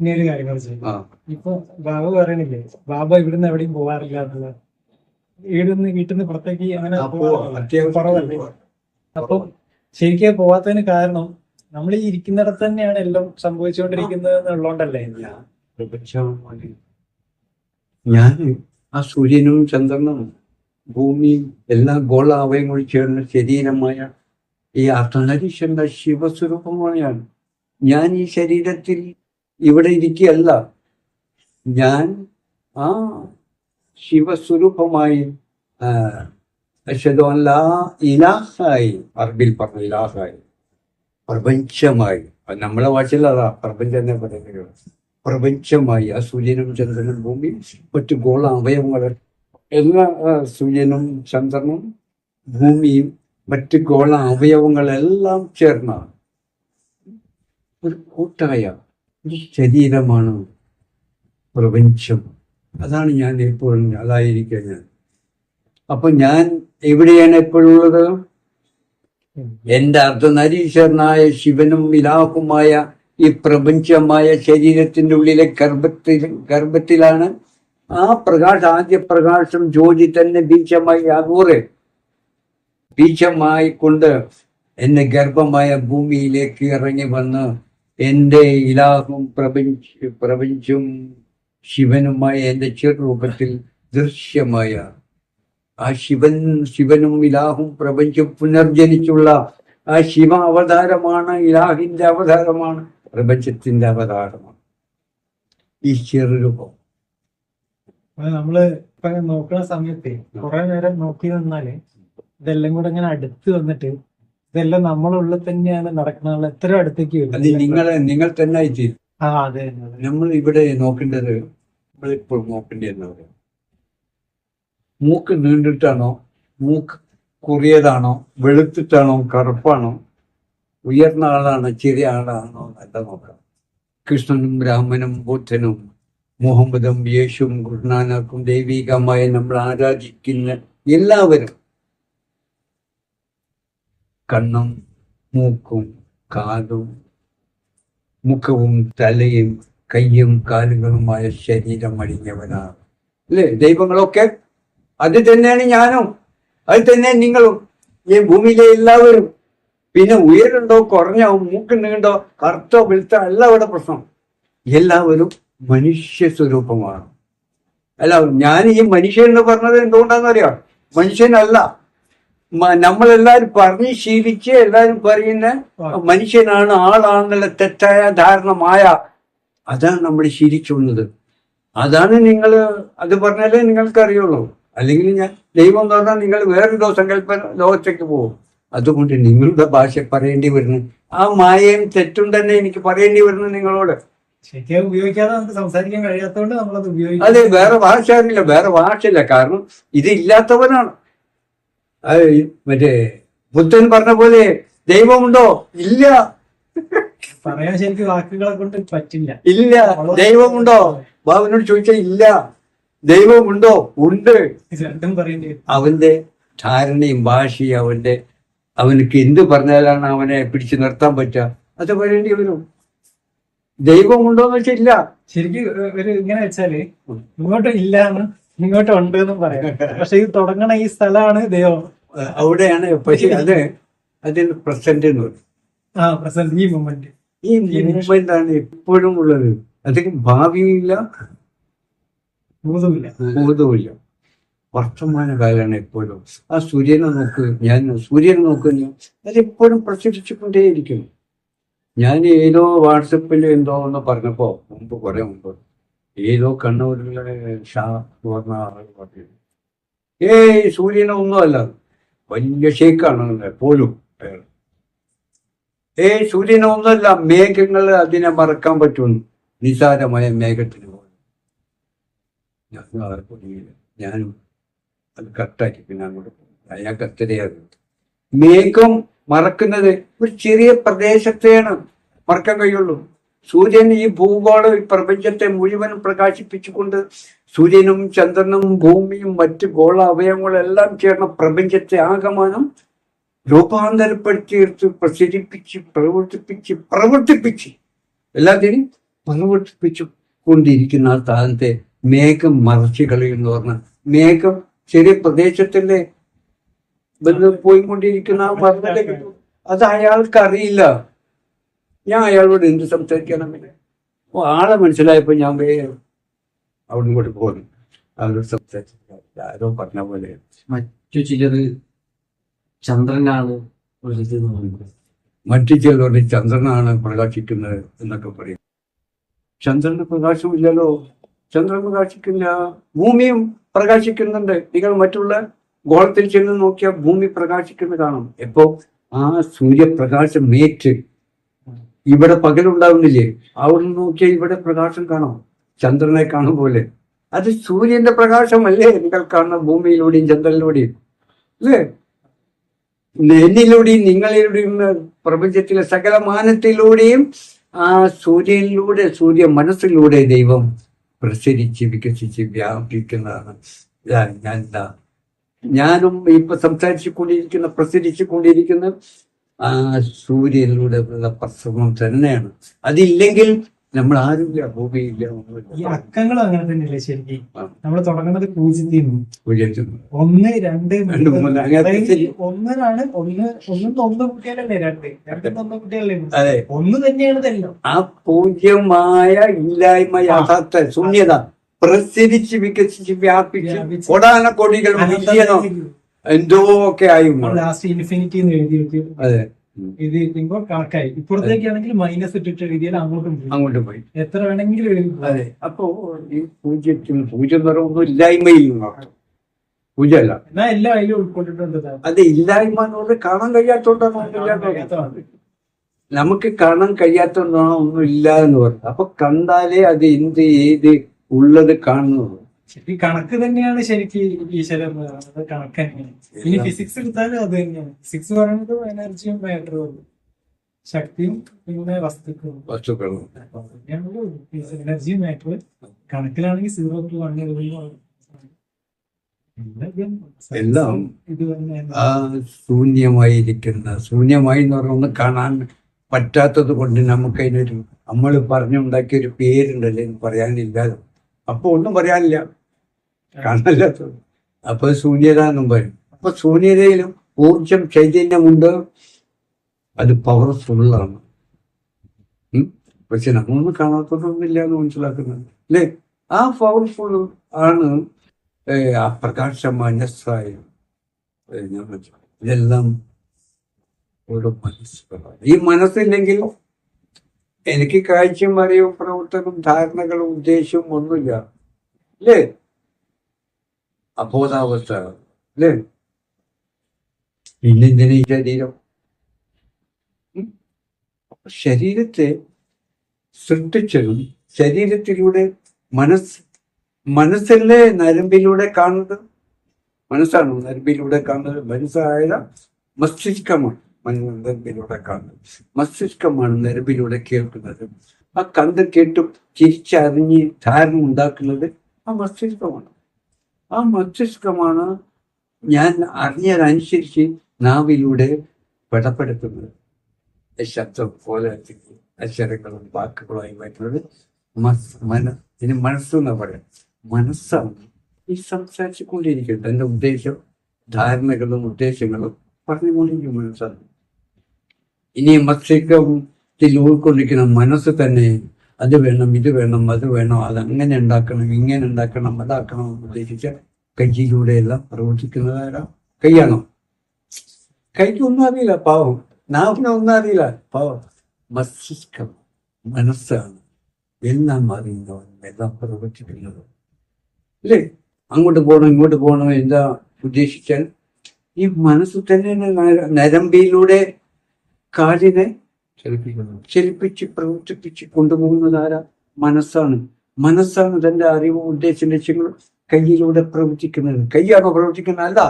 ഇനി കാര്യങ്ങൾ ആ. ഇപ്പൊ ബാബ പറയണില്ലേ ബാബ ഇവിടുന്ന് എവിടെയും പോവാറില്ല എന്നുള്ളത് ഇവിടുന്ന് വീട്ടിൽ നിന്ന് പുറത്തേക്ക് അങ്ങനെ കുറവല്ലേ. അപ്പൊ ശരിക്കും പോവാത്തതിന് കാരണം നമ്മൾ ഈ ഇരിക്കുന്നിടത്ത് തന്നെയാണ് എല്ലാം സംഭവിച്ചുകൊണ്ടിരിക്കുന്നത് എന്നുള്ളതുകൊണ്ടല്ലേ ഞാൻ ആ സൂര്യനും ചന്ദ്രനും ഭൂമിയും എല്ലാ ഗോളാവയും കൂടി ചേർന്ന ശരീരമായ ഈ അർദ്ധനരീശ്വരന്റെ ശിവസ്വരൂപമാണ് ഞാൻ ഈ ശരീരത്തിൽ ഇവിടെ ഇരിക്കുകയല്ല. ഞാൻ ആ ശിവസ്വരൂപമായി ഇലാഹായി അറബിൽ പറഞ്ഞു ഇലാഹായി പ്രപഞ്ചമായി. നമ്മളെ ഭാഷയിൽ അതാ പ്രപഞ്ചം തന്നെ പറയുന്നത്. പ്രപഞ്ചമായി. ആ സൂര്യനും ചന്ദ്രനും ഭൂമിയും മറ്റു ഗോള അവയവങ്ങൾ. എല്ലാ സൂര്യനും ചന്ദ്രനും ഭൂമിയും മറ്റ് ഗോള അവയവങ്ങളെല്ലാം ചേർന്ന ഒരു കൂട്ടായ ശരീരമാണ് പ്രപഞ്ചം. അതാണ് ഞാൻ എപ്പോഴും അതായിരിക്കുക ഞാൻ അപ്പൊ ഞാൻ എവിടെയാണ് എപ്പോഴുള്ളത് എന്റെ അർദ്ധനരീശ്വരനായ ശിവനും വിലാഹുമായ ഈ പ്രപഞ്ചമായ ശരീരത്തിന്റെ ഉള്ളിലെ ഗർഭത്തിൽ ഗർഭത്തിലാണ് ആ പ്രകാശം ആദ്യ പ്രകാശം ജ്യോതി തന്നെ ബീജമായി അകൂറെ ബീജമായി കൊണ്ട് എന്നെ ഗർഭമായ ഭൂമിയിലേക്ക് ഇറങ്ങി വന്ന് എന്റെ ഇലാഹും പ്രപഞ്ച പ്രപഞ്ചും ശിവനുമായ എന്റെ ചെറുരൂപത്തിൽ ദൃശ്യമായ ആ ശിവൻ ശിവനും ഇലാഹും പ്രപഞ്ചം പുനർജനിച്ചുള്ള ആ ശിവ അവതാരമാണ് ഇലാഹിന്റെ അവതാരമാണ് പ്രപഞ്ചത്തിന്റെ അവതാരമാണ്. ഈ ചെറുരൂപം നമ്മൾ ഇപ്പൊ നോക്കുന്ന സമയത്ത് കുറെ നേരം നോക്കി നിന്നാൽ ഇതെല്ലാം കൂടെ ഇങ്ങനെ അടുത്ത് വന്നിട്ട് ഇതെല്ലാം നമ്മളുള്ളിൽ തന്നെയാണ് നടക്കുന്നത് എത്ര അടുത്തേക്ക് അത് നിങ്ങളെ നിങ്ങൾ തന്നെ ആയിട്ട്. ആ അതെ. നമ്മൾ ഇവിടെ നോക്കേണ്ടത് നമ്മളിപ്പോൾ നോക്കേണ്ടത് മൂക്ക് നീണ്ടിട്ടാണോ? മൂക്ക് കുറിയതാണോ? വെളുത്തിട്ടാണോ? കറുപ്പാണോ? ഉയർന്ന ആളാണോ? ചെറിയ ആളാണോ? അല്ല നോക്കാം കൃഷ്ണനും രാമനും ബുദ്ധനും മുഹമ്മദും യേശുവും ഗുരുനാനക്കും ദൈവികമായി നമ്മൾ ആരാധിക്കുന്ന എല്ലാവരും കണ്ണും മൂക്കും കാതും മുഖവും തലയും കയ്യും കാലുകളുമായ ശരീരം അടിഞ്ഞവനാണ് അല്ലേ? ദൈവങ്ങളൊക്കെ അത് തന്നെയാണ് ഞാനും. അത് തന്നെ നിങ്ങളും. ഈ ഭൂമിയിലെ എല്ലാവരും. പിന്നെ ഉയരുണ്ടോ കുറഞ്ഞോ മൂക്ക് നീണ്ടോ കറുത്തോ വെളുത്തോ അല്ല അവിടെ പ്രശ്നം. എല്ലാവരും മനുഷ്യ സ്വരൂപമാണ്. അല്ല ഞാൻ ഈ മനുഷ്യൻ എന്ന് പറഞ്ഞത് എന്തുകൊണ്ടാണെന്ന് അറിയാം മനുഷ്യനല്ല. നമ്മളെല്ലാരും പറഞ്ഞ് ശീലിച്ച് എല്ലാരും പറയുന്ന മനുഷ്യനാണ് ആളാണെന്നുള്ള തെറ്റായ ധാരണ മായ അതാണ് നമ്മൾ ശീലിച്ചുള്ളത് അതാണ് നിങ്ങൾ അത് പറഞ്ഞാലേ നിങ്ങൾക്ക് അറിയുള്ളൂ അല്ലെങ്കിൽ ഞാൻ ദൈവം എന്ന് പറഞ്ഞാൽ നിങ്ങൾ വേറൊരു സങ്കല്പ ലോകത്തേക്ക് പോകും. അതുകൊണ്ട് നിങ്ങളുടെ ഭാഷ പറയേണ്ടി വരുന്നു ആ മായയും തെറ്റും തന്നെ എനിക്ക് പറയേണ്ടി വരുന്നു നിങ്ങളോട്. ശരിക്കും ഉപയോഗിക്കാതെ നമുക്ക് സംസാരിക്കാൻ കഴിയാത്തതുകൊണ്ട് നമ്മളത് ഉപയോഗിക്കും. അതെ വേറെ ഭാഷ അറിയില്ല വേറെ ഭാഷയില്ല. കാരണം ഇത് ഇല്ലാത്തവനാണ്. അത് ഈ മറ്റേ ബുദ്ധൻ പറഞ്ഞ പോലെ ദൈവമുണ്ടോ? ഇല്ല. പറയാൻ ശരിക്കും വാക്കുകളെ കൊണ്ട് പറ്റില്ല. ഇല്ല. ദൈവമുണ്ടോ? ബാബുവിനോട് ചോദിച്ചാൽ ഇല്ല. ദൈവമുണ്ടോ? ഉണ്ട്. രണ്ടും പറയേണ്ടി അവന്റെ ധാരണയും ഭാഷയും അവന്റെ അവനക്ക് എന്ത് പറഞ്ഞാലാണ് അവനെ പിടിച്ചു നിർത്താൻ പറ്റുക അത് പറയേണ്ടി വരും. ദൈവമുണ്ടോ എന്ന് വെച്ചാൽ ഇല്ല. ശരിക്കും ഒരു ഇങ്ങനെ വെച്ചാൽ ഇങ്ങോട്ട് ഇല്ല ഇങ്ങോട്ട് ഉണ്ട് എന്നും പറയാം. പക്ഷെ ഇത് തുടങ്ങണ ഈ സ്ഥലമാണ് ദൈവം. അവിടെയാണ് പക്ഷെ അത് അതിന് പ്രസന്റ് എന്ന് പറയും. ആ പ്രസന്റ് ഈ മൊമെന്റ് ഈ മൂവ്മെന്റ് ആണ് എപ്പോഴും ഉള്ളത്. അതിന് ഭാവിയില്ല ബോധവുമില്ല വർത്തമാന കാലാണ് എപ്പോഴും ആ സൂര്യനെ നോക്ക് ഞാൻ സൂര്യനെ നോക്കുന്നു അതെപ്പോഴും പ്രസരിച്ചുകൊണ്ടേയിരിക്കും ഞാൻ ഏതോ വാട്സപ്പിൽ എന്തോ എന്ന് പറഞ്ഞപ്പോ മുമ്പ് കുറെ മുമ്പ് ഏതോ കണ്ണൂരിലെ ഷാ എന്ന് പറഞ്ഞ പറഞ്ഞു ഏയ് സൂര്യനൊന്നുമല്ല വലിയ ഷേക്കാണ് പോലും അയാൾ ഏയ് സൂര്യനൊന്നുമല്ല മേഘങ്ങൾ അതിനെ മറക്കാൻ പറ്റുമെന്ന് നിസാരമായ മേഘത്തിന് പോലും. ഞാനും അത് കട്ടാക്കി പിന്നെ അങ്ങോട്ട് പോകും ഞാൻ കത്തരയാകും മേഘം മറക്കുന്നത് ഒരു ചെറിയ പ്രദേശത്തെയാണ് മറക്കാൻ കഴിയുള്ളൂ. സൂര്യൻ ഈ ഭൂഗോള പ്രപഞ്ചത്തെ മുഴുവൻ പ്രകാശിപ്പിച്ചുകൊണ്ട് സൂര്യനും ചന്ദ്രനും ഭൂമിയും മറ്റ് ഗോള അവയവങ്ങളും എല്ലാം ചേർന്ന പ്രപഞ്ചത്തെ ആകമാനം രൂപാന്തരപ്പെടുത്തിയെടുത്ത് പ്രസരിപ്പിച്ച് പ്രവർത്തിപ്പിച്ച് പ്രവർത്തിപ്പിച്ച് എല്ലാത്തിനും പ്രവർത്തിപ്പിച്ചു കൊണ്ടിരിക്കുന്ന സ്ഥാനത്തെ മേഘം മറച്ചു കളയുന്നു പറഞ്ഞ. മേഘം ചെറിയ പ്രദേശത്തിന്റെ ബന്ധം പോയിക്കൊണ്ടിരിക്കുന്ന അത് അയാൾക്ക് അറിയില്ല ഞാൻ അയാളോട് എന്ത് സംസാരിക്കണം പിന്നെ ഓ ആളെ മനസ്സിലായപ്പോൾ ഞാൻ വേഗം അവിടെ ഇങ്ങോട്ട് പോകുന്നു അവരോട് സംസാരിച്ചില്ല ആരോ പറഞ്ഞ പോലെ. മറ്റു ചിലർ ചന്ദ്രനാണ് മറ്റു ചിലരുടെ ചന്ദ്രനാണ് പ്രകാശിക്കുന്നത് എന്നൊക്കെ പറയും. ചന്ദ്രന് പ്രകാശമില്ലല്ലോ. ചന്ദ്രൻ പ്രകാശിക്കില്ല. ഭൂമിയും പ്രകാശിക്കുന്നുണ്ട്. നിങ്ങൾ മറ്റുള്ള ഗോളത്തിൽ ചെന്ന് നോക്കിയാൽ ഭൂമി പ്രകാശിക്കുന്നത് കാണും. എപ്പോ? ആ സൂര്യപ്രകാശം മേറ്റ് ഇവിടെ പകലുണ്ടാവുന്നില്ലേ? അവിടെ നോക്കിയാൽ ഇവിടെ പ്രകാശം കാണാം. ചന്ദ്രനെ കാണും പോലെ. അത് സൂര്യന്റെ പ്രകാശമല്ലേ? നിങ്ങൾ കാണുന്ന ഭൂമിയിലൂടെയും ചന്ദ്രനിലൂടെയും. അല്ലേ? എന്നിലൂടെയും നിങ്ങളിലൂടെയും പ്രപഞ്ചത്തിലെ സകല മാനത്തിലൂടെയും ആ സൂര്യനിലൂടെ സൂര്യ മനസ്സിലൂടെ ദൈവം പ്രസരിച്ച് വികസിച്ച് വ്യാപിക്കുന്നതാണ്. ഞാൻ എന്താ ഞാനും ഇപ്പൊ സംസാരിച്ചു കൊണ്ടിരിക്കുന്ന പ്രസരിച്ചു കൊണ്ടിരിക്കുന്ന ആ സൂര്യനിലൂടെ ഉള്ള പ്രസവം തന്നെയാണ്. അതില്ലെങ്കിൽ നമ്മൾ ആരും ഭൂമിയില്ല ഈ ഒന്നുമില്ല അങ്ങനെ തന്നെയല്ലേ ശരിക്കും? നമ്മൾ തുടങ്ങുന്നത് പൂജ്യത്തിൽ നിന്ന്. ഒന്ന് രണ്ട് ഒന്നിനാണ് ഒന്ന് ഒന്നും ഒന്ന് കുട്ടികളല്ലേ രണ്ട്? രണ്ടും ഒന്ന് കുട്ടികളല്ലേ അതെ. ഒന്ന് തന്നെയാണ് ഇതെല്ലാം ആ പൂജ്യമായ ഇല്ലായ്മ യാഥാർത്ഥ ശൂന്യത പ്രസരിച്ച് വികസിച്ച് വ്യാപിച്ച് കൊടാന കൊടികൾ എന്തോ ഒക്കെ ആയി ലാസ്റ്റ് ഇൻഫിനിറ്റി എന്ന് എഴുതി അതെ. ഇത് എഴുതുമ്പോ കണക്കായി ഇപ്പുറത്തേക്കാണെങ്കിൽ മൈനസ് ഇട്ടിട്ട് എഴുതിയാൽ അങ്ങോട്ടും അങ്ങോട്ട് പോയി. എത്ര വേണമെങ്കിലും എഴുതി അതെ. അപ്പോ ഈ പൂജ്യത്തിൽ പൂജ്യം എന്ന് ഇല്ലായ്മയും പൂജ്യമല്ല. എന്നാ എല്ലാം അതിലും ഉൾക്കൊണ്ടിട്ടുണ്ട് അതെ ഇല്ലായ്മ കാണാൻ കഴിയാത്തോണ്ടാണ്. നമുക്ക് കാണാൻ കഴിയാത്തോണ്ടാണ് ഒന്നും ഇല്ല എന്ന് പറഞ്ഞത്? അപ്പൊ കണ്ടാലേ അത് എന്ത് ഏത് ഉള്ളത് കാണുന്നുള്ളൂ. ശരി കണക്ക് തന്നെയാണ് ശരിക്ക് ഈശ്വരൻ അത് കണക്ക് തന്നെയാണ്. ഇനി ഫിസിക്സ് എടുത്താലും അത് തന്നെയാണ്. ഫിസിക്സ് പറയുന്നത് എനർജിയും മാറ്ററും ശക്തിയും പിന്നെ വസ്തുക്കളും. വസ്തുക്കളും. എനർജി മാറ്റർ കണക്കിലാണെങ്കിൽ സീറോ ടു വൺ എല്ലാം ആ ശൂന്യമായിരിക്കുന്ന ശൂന്യമായി എന്ന് പറഞ്ഞാൽ ഒന്ന് കാണാൻ പറ്റാത്തത് കൊണ്ട് നമുക്ക് അതിനൊരു നമ്മൾ പറഞ്ഞുണ്ടാക്കിയ ഒരു പേരുണ്ടല്ലേ എന്ന് പറയാനില്ലാതെ. അപ്പൊ ഒന്നും പറയാനില്ല. കാണാനില്ലാത്തത്. അപ്പൊ ശൂന്യത എന്നും പറയും അപ്പൊ ശൂന്യതയിലും ഊർജം ചൈതന്യമുണ്ട്. അത് പവർഫുള്ളാണ്. പക്ഷെ നമ്മളൊന്നും കാണാത്തതൊന്നുമില്ല എന്ന് മനസ്സിലാക്കുന്നത്. അല്ലേ? ആ പവർഫുൾ ആണ് ആ പ്രകാശ മനസ്സായ. ഇതെല്ലാം ഒരു മനസ്സ് ഈ മനസ്സില്ലെങ്കിൽ എനിക്ക് കാഴ്ചയും അറിവും പ്രവർത്തനവും ധാരണകളും ഉദ്ദേശവും ഒന്നുമില്ല. അല്ലേ? അബോധാവസ്ഥ അല്ലേ പിന്നെന്തിനാ ഈ ശരീരം? ശരീരത്തെ സൃഷ്ടിച്ചതും ശരീരത്തിലൂടെ മനസ് മനസ്സല്ലേ നരമ്പിലൂടെ കാണുന്നത് മനസ്സാണ് നരമ്പിലൂടെ കാണുന്നത് മനസ്സായ മസ്തിഷ്കമാണ് നരമ്പിലൂടെ കാണുന്നത്. മസ്തിഷ്കമാണ് നരമ്പിലൂടെ കേൾക്കുന്നത്. ആ കണ്ട് കേട്ടും തിരിച്ചറിഞ്ഞ് ധാരണ ഉണ്ടാക്കുന്നത് ആ മസ്തിഷ്കമാണ്. ആ മസ്തിഷ്കമാണ് ഞാൻ അറിഞ്ഞതനുസരിച്ച് നാവിലൂടെ പെടപ്പെടുത്തുന്നത് ശബ്ദം പോലെ അക്ഷരങ്ങളും വാക്കുകളുമായി വരുന്നത് മസ് മന ഇതിന് മനസ്സെന്ന് പറയാം. മനസ്സാണ് ഈ സംസാരിച്ചു കൊണ്ടിരിക്കുന്നത് എന്റെ ഉദ്ദേശം ധാരണകളും ഉദ്ദേശങ്ങളും പറഞ്ഞുകൊണ്ടിരിക്കും മനസ്സാണ്. ഇനി മസ്തിഷ്കത്തിൽ ഉൾക്കൊണ്ടിരിക്കുന്ന മനസ്സ് തന്നെ അത് വേണം ഇത് വേണം അത് വേണം അത് അങ്ങനെ ഉണ്ടാക്കണം ഇങ്ങനെ ഉണ്ടാക്കണം അതാക്കണം എന്ന് ഉദ്ദേശിച്ച കൈയിലൂടെ പ്രവർത്തിക്കുന്നതാരാ കൈയാണോ കൈക്ക് ഒന്നും അറിയില്ല പാവം. നാവിന് ഒന്നും അറിയില്ല പാവം. മസ്തിഷ്കം മനസ്സാണ് എല്ലാം അറിയുന്നവൻ എല്ലാം പ്രവർത്തിക്കുന്നത് അല്ലേ? അങ്ങോട്ട് പോകണം ഇങ്ങോട്ട് പോകണം എന്താ ഉദ്ദേശിച്ചാൽ ഈ മനസ്സ് തന്നെ നര- നരമ്പിയിലൂടെ കാലിനെ ചലിപ്പിച്ച് പ്രവർത്തിപ്പിച്ച് കൊണ്ടുപോകുന്നത് മനസ്സാണ്. മനസ്സാണ് തന്റെ അറിവും ഉദ്ദേശ ലക്ഷ്യങ്ങളും കയ്യിലൂടെ പ്രവർത്തിക്കുന്നത്. കൈയാണോ പ്രവർത്തിക്കുന്നത്? അല്ല.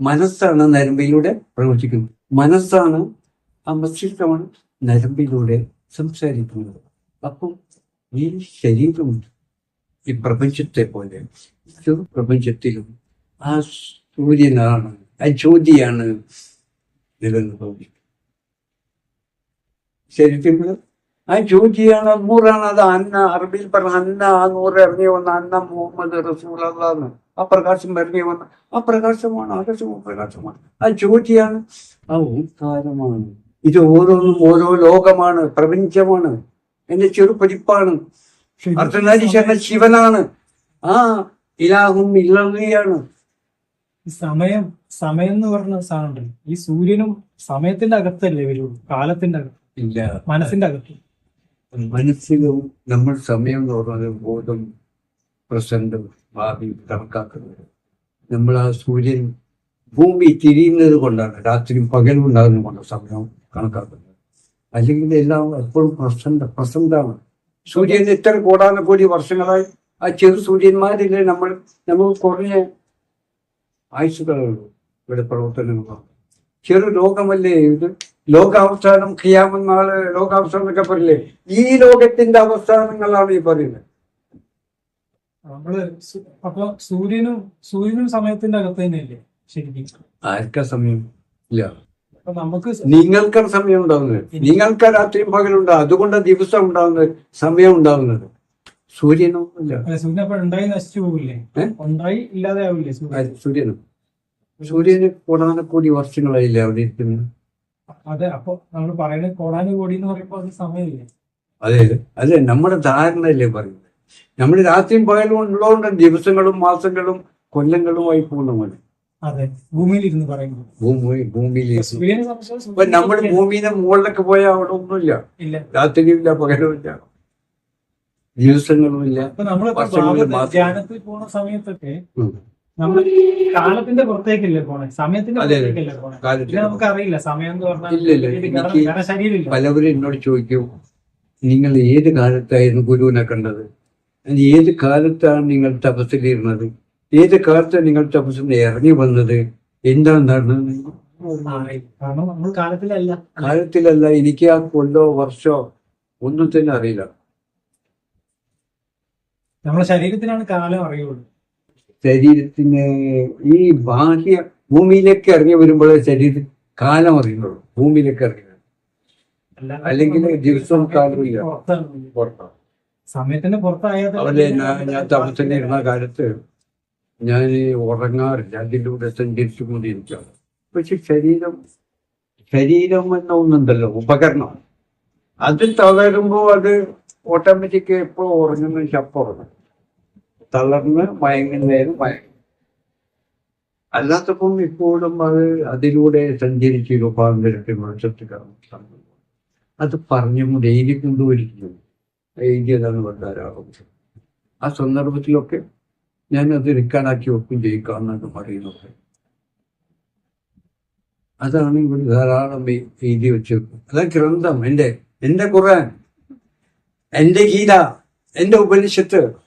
മനസ്സാണ് നരമ്പിലൂടെ പ്രവർത്തിക്കുന്നത്. മനസ്സാണ് ആ മസ്തിഷ്കമാണ് നരമ്പിലൂടെ സംസാരിക്കുന്നത്. അപ്പം ഈ ശരീരം ഈ പ്രപഞ്ചത്തെ പോലെ പ്രപഞ്ചത്തിലും ആ സൂര്യനാണ് ആ ജ്യോതിയാണ് നിലനിൽക്കുന്നത് ശരീരത്തിൽ ആ ചോദിക്കുകയാണ് നൂറാണ് അത് അന്ന അറബിയിൽ പറഞ്ഞ അന്ന ആ നൂറ് ഇറങ്ങി വന്ന അന്ന മുഹമ്മദ് റസൂൽ അള്ളാന്ന് ആ പ്രകാശം ഇറങ്ങി വന്ന ആ പ്രകാശമാണ് ആകാശവും പ്രകാശമാണ്. ആ ചോദിച്ചാണ് ആ ഓംകാരമാണ്. ഇത് ഓരോന്നും ഓരോ ലോകമാണ് പ്രപഞ്ചമാണ്. എന്റെ ചെറു പതിപ്പാണ് അർദ്ധനാരീശ്വരൻ ശിവനാണ്. ആ ഇലാഹും ഇല്ലയാണ് ഈ സമയം സമയം എന്ന് പറഞ്ഞ സാധനം ഈ സൂര്യനും സമയത്തിന്റെ അകത്തല്ലേ വരുള്ളൂ കാലത്തിന്റെ അകത്ത്. ഇല്ല. മനസ്സിന്റെ അകത്ത്. മനസ്സിലും നമ്മൾ സമയം എന്ന് പറഞ്ഞാൽ ബോധം പ്രസന്റ് ഭാവി കണക്കാക്കുന്നത്. നമ്മൾ ആ സൂര്യൻ ഭൂമി തിരിയുന്നത് കൊണ്ടാണ്. രാത്രിയും പകലും ഉണ്ടാകുന്നത് കൊണ്ട് സമയം കണക്കാക്കുന്നത്. അല്ലെങ്കിൽ എല്ലാം എപ്പോഴും പ്രസന്റ് പ്രസന്റാണ്. സൂര്യൻ ഇത്ര എത്ര കോടി വർഷങ്ങളായി ആ ചെറു സൂര്യന്മാരില്ല നമ്മൾ? നമുക്ക് കുറഞ്ഞ ആയുസുകളുള്ളൂ ഇവിടെ പ്രവർത്തനങ്ങളാണ് ചെറു ലോകമല്ലേ ഇത്? ലോകാവസാനം ക്രിയാമെന്നാൾ ലോകാവസാനം എന്നൊക്കെ പറയില്ലേ? ഈ ലോകത്തിന്റെ അവസാനങ്ങളാണ് ഈ പറയുന്നത്. നമ്മൾ അപ്പൊ സൂര്യനും സൂര്യനും സമയത്തിന്റെ അകത്ത് തന്നെയല്ലേ ശരിക്കും? ആർക്കാ സമയം? ഇല്ല. അപ്പൊ നമുക്ക് നിങ്ങൾക്കാണ് സമയം ഉണ്ടാവുന്നത്. നിങ്ങൾക്ക് രാത്രിയും പകലുണ്ടാവും അതുകൊണ്ട് ദിവസം ഉണ്ടാവുന്നത് സമയം ഉണ്ടാവുന്നത്. സൂര്യനോ? ഇല്ല. സൂര്യൻ അപ്പൊ ഉണ്ടായി നശിച്ചു പോകില്ലേ ഉണ്ടായി ഇല്ലാതെ ആവില്ലേ സൂര്യൻ? സൂര്യനും. സൂര്യന് കൂടാതെ കൂടി വർഷങ്ങളായില്ലേ അവിടെ ഇരിക്കുന്നത്? അതെ അപ്പൊ നമ്മൾ പറയുന്നത് കോടാനു കോടി എന്ന് പറയുമ്പോ അത് സമയമില്ലേ? അതെ അതെ. നമ്മുടെ ധാരണയല്ലേ പറയുന്നത്? നമ്മൾ രാത്രിയും പകലും ഉള്ളതുകൊണ്ട് ദിവസങ്ങളും മാസങ്ങളും കൊല്ലങ്ങളുമായി പോകുന്നതാണ് അതെ ഭൂമിയിലിരുന്ന് പറയുന്നത്. ഭൂമി ഭൂമിയിൽ നമ്മൾ ഭൂമിയുടെ മുകളിലൊക്കെ പോയാൽ അവിടെ ഒന്നുമില്ല. ഇല്ല. രാത്രിയില്ല പകലുമില്ല ദിവസങ്ങളുമില്ല. ധ്യാനത്തിൽ പോണ സമയത്തൊക്കെ. നമ്മൾ കാലത്തിന്റെ പുറത്തേക്കല്ലേ പോണേ? സമയത്തിന്റെ. പുറത്തേക്കല്ലേ പോണേ? നമുക്ക് അറിയില്ല സമയം എന്ന് പറഞ്ഞാൽ ശരീരമില്ല. പലവരും എന്നോട് ചോദിക്കും നിങ്ങൾ ഏത് കാലത്തായിരുന്നു ഗുരുവിനെ കണ്ടത്? ഏത് കാലത്താണ് നിങ്ങൾ തപസ്സിലിരുന്നത്? ഏത് കാലത്താണ് നിങ്ങൾ തപസ്സിൽ ഇറങ്ങി വന്നത്? എന്താണ് നടന്നത് കാലത്തിലല്ല. കാലത്തിലല്ല എനിക്ക് ആ കൊല്ലോ വർഷോ ഒന്നും തന്നെ അറിയില്ല. നമ്മളെ ശരീരത്തിനാണ് കാലം അറിയുള്ളൂ. ശരീരത്തിന് ഈ ബാഹ്യ ഭൂമിയിലേക്ക് ഇറങ്ങി വരുമ്പോൾ ശരീരം കാലം അറിയുന്നുള്ളൂ. ഭൂമിയിലേക്ക് ഇറങ്ങി അല്ലെങ്കിൽ ദിവസവും കാലവും ഇല്ല. പുറത്താണ്. സമയത്തിന്റെ പുറത്തായത് അവരെ ഞാൻ കാലത്ത് ഞാൻ ഉറങ്ങാറില്ല. അതിലൂടെ സഞ്ചരിച്ചു കൊണ്ടിരിക്കുകയാണ് പക്ഷെ ശരീരം ശരീരം എന്ന ഒന്നുണ്ടല്ലോ ഉപകരണം. അത് തളരുമ്പോ അത് ഓട്ടോമാറ്റിക് എപ്പോ ഉറങ്ങുന്ന ശപ്പം ഉറങ്ങും തളർന്ന് മയങ്ങുന്നതിന് മയങ്ങും. അല്ലാത്തപ്പം ഇപ്പോഴും അത് അതിലൂടെ സഞ്ചരിച്ച് രൂപാന്തരത്തിൽ വെളിച്ചത്തിൽ അത് പറഞ്ഞു എഴുതി കൊണ്ടുപോയിരിക്കുന്നു. എഴുതിയതാണ് ധാരാളം ആ സന്ദർഭത്തിലൊക്കെ ഞാൻ അത് റിക്കാർഡാക്കി വെക്കും ജയിക്കാമെന്നൊക്കെ പറയുന്നത് അതാണ് ഇവിടെ ധാരാളം എഴുതി വെച്ചേക്കും അതാ ഗ്രന്ഥം. എന്റെ എന്റെ ഖുർആൻ എന്റെ ഗീത എന്റെ ഉപനിഷത്ത്.